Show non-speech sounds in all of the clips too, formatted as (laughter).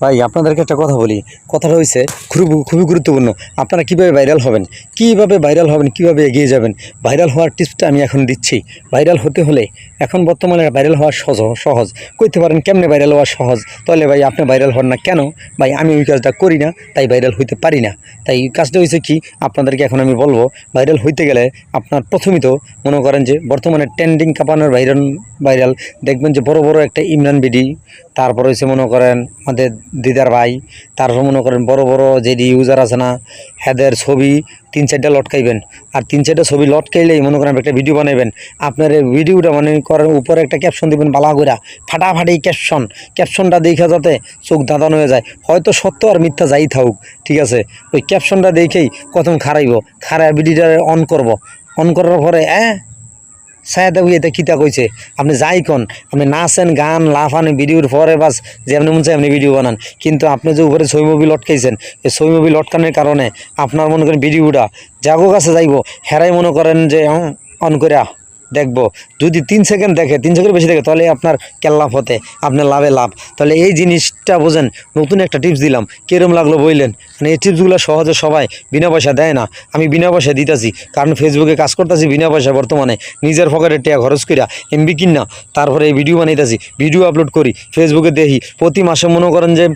ভাই, আপনাদেরকে একটা কথা বলি। কথাটা হয়েছে খুবই খুবই গুরুত্বপূর্ণ। আপনারা কীভাবে ভাইরাল হবেন? কীভাবে ভাইরাল হবেন? কীভাবে এগিয়ে যাবেন? ভাইরাল হওয়ার টিপসটা আমি এখন দিচ্ছি। ভাইরাল হতে হলে এখন বর্তমানে ভাইরাল হওয়া সহজ সহজ। কইতে পারেন কেমনে ভাইরাল হওয়া সহজ? তাহলে ভাই, আপনি ভাইরাল হন না কেন? ভাই, আমি ওই কাজটা করি না, তাই ভাইরাল হইতে পারি না। তাই কাজটা হয়েছে কি? আপনাদেরকে এখন আমি বলব ভাইরাল হইতে গেলে আপনার প্রথমত মনে করেন যে বর্তমানে ট্রেন্ডিং কাঁপানোর ভাইরাল ভাইরাল দেখবেন যে বড় বড় একটা ইমরান বিডি তারপর হচ্ছে মনে করেন আমাদের দিদার ভাই, তারপর মনে করেন বড় বড় যেডি ইউজার আছে না হেদের ছবি তিন চারটা লটকাইবেন। আর তিন চারটা ছবি লটকাইলেই মনে করেন একটা ভিডিও বানাইবেন। আপনার এই ভিডিওটা মনে করেন উপরে একটা ক্যাপশন দিবেন বালা বালাগুড়া ফাটাফাটি ক্যাপশন ক্যাপশনটা দেখা যাতে চোখ দাঁতানো হয়ে যায়। হয়তো সত্য আর মিথ্যা যাই থাকুক, ঠিক আছে? ওই ক্যাপশনটা দেখেই প্রথম খারাইব খারাই ভিডিওটা অন করব। অন করার পরে হ্যাঁ সায়াদা এটা কিতা কইছে? আপনি যাই কন, আপনি নাচেন, গান, লাফান ভিডিওর পরে বাস যে আপনি মন চাই আপনি ভিডিও বানান। কিন্তু আপনি যে উপরে ছবি মুভি লটকাইছেন, এই ছবি মুভি লটকানোর কারণে আপনার মনে করেন ভিডিওটা যাগো কাছে যাইব, হেরাই মনে করেন যে, অন করে দেখব। যদি তিন সেকেন্ড দেখে, তিন সেকেন্ড বেশি দেখে, তাহলে আপনার কেল্লাভ হতে, আপনার লাভে লাভ। তাহলে এই জিনিসটা বোঝেন, নতুন একটা টিপস দিলাম। কিরম লাগল বললেন? মানে এই টিপসগুলো সহজে সবাই বিনা পয়সা দেয় না। আমি বিনা পয়সা দিতেছি, কারণ ফেসবুকে কাজ করতেছি বিনা পয়সা বর্তমানে। নিজের পকেটে টেয়া খরচ করিয়া এমবি কিনা তারপরে এই ভিডিও বানাইতেছি ভিডিও আপলোড করি ফেসবুকে দেখি। প্রতি মাসে মনে করেন যে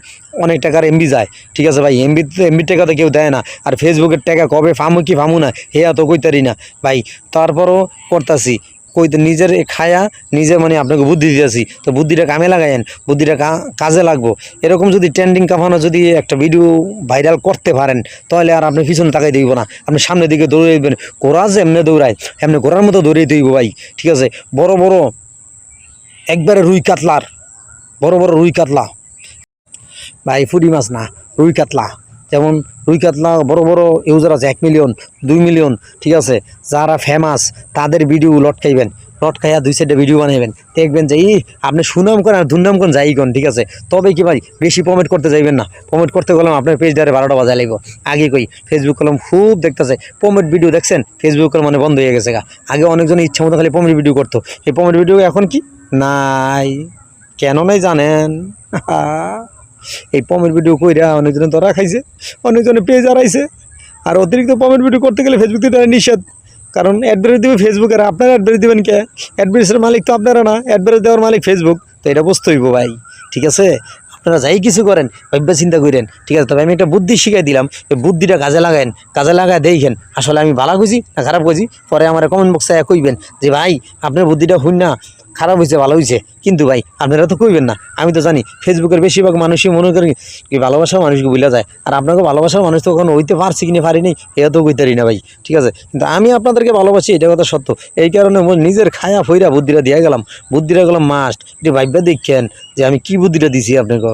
অনেক টাকার এমবি যায়। ঠিক আছে ভাই এমবি এমবির টাকা তো কেউ দেয় না। আর ফেসবুকের টাকা কবে ফামু কি ফামু না হেয়া তো কইতারি না। ভাই, তারপরও করতাছি। কইতে নিজের খায়া, নিজে মানে আপনাকে বুদ্ধি দিতেছি। তো বুদ্ধিটা কামে লাগায়েন, বুদ্ধিটা কাজে লাগবো। এরকম যদি ট্রেন্ডিং কামানো যদি একটা ভিডিও ভাইরাল করতে পারেন, তাহলে আর আপনি পিছনে তাকাই দিব না। আপনি সামনের দিকে দৌড়ে দিবেন। কোরা যে এমনি দৌড়ায়, এমনি ঘোরার মতো দৌড়িয়ে দিব ভাই। ঠিক আছে, বড় বড়, একবারে রুই কাতলার, বড় বড় রুই কাতলা। ভাই ফুডি মাছ না, রুই কাতলা। যেমন রুই কাতলা বড় বড় ইউজার আছে, এক মিলিয়ন দুই মিলিয়ন ঠিক আছে? যারা ফেমাস তাদের ভিডিও লটকাইবেন। লটকাইয়া দুই সাইডে ভিডিও বানাইবেন। দেখবেন যে ই আপনি সুনাম করেন আর দুর্নাম করেন যাই কোন ঠিক আছে? তবে কি ভাই, বেশি প্রমেট করতে যাইবেন না। প্রমেট করতে গেলাম, আপনার পেজ দ্বারা বারোটা বাজা লাগবে আগে কই ফেসবুক কলম খুব দেখতেছে। প্রমেট ভিডিও দেখছেন? ফেসবুক কলম মানে বন্ধ হয়ে গেছে গা। আগে অনেকজন ইচ্ছা মতো খালি প্রমেট ভিডিও করতো। এই প্রমেট ভিডিও এখন কি? নাই। কেন নাই জানেন? (laughs) এই পমের ভিডিও কইরা অনেকজনে ধরা খাইছে অনেকজনে পেজ হারাইছে। আর অতিরিক্ত পমের ভিডিও করতে গেলে ফেসবুক থেকে নিষেধ। কারণ অ্যাডভারেজ দেবে ফেসবুক আর আপনারা অ্যাডভারেজ দেবেন কে? অ্যাডভারেজের মালিক তো আপনারা না অ্যাডভারেজ দেওয়ার মালিক ফেসবুক তো এটা বুঝতে হইব ভাই, ঠিক আছে? আপনারা যাই কিছু করেন, ভাববে চিন্তা করেন ঠিক আছে? তবে আমি একটা বুদ্ধি শিখাই দিলাম এই বুদ্ধিটা কাজে লাগায়েন, কাজে লাগায় দেখেন, আসলে আমি ভালো খুঁজি না খারাপ খুঁজি? পরে আমার কমেন্ট বক্সে কইবেন যে, ভাই, আপনার বুদ্ধিটা শুন না। খারাপ হয়েছে, ভালো হয়েছে। কিন্তু ভাই, আপনারা তো কইবেন না। আমি তো জানি ফেসবুকের বেশিরভাগ মানুষই মনে করেন কি ভালোবাসার মানুষকে বোঝা যায়। আর আপনাকে ভালোবাসার মানুষ তো কখনো হইতে পারছি কিনা পারিনি এটা তো কইতারি না ভাই, ঠিক আছে? কিন্তু আমি আপনাদেরকে ভালোবাসি, এটা কথা সত্য। এই কারণে নিজের খায়া ফইরা বুদ্ধিটা দিয়ে গেলাম। বুদ্ধিটা গেলাম মাস্ট এটি ভাইবা দেখেন যে আমি কি বুদ্ধিটা দিছি আপনাকে।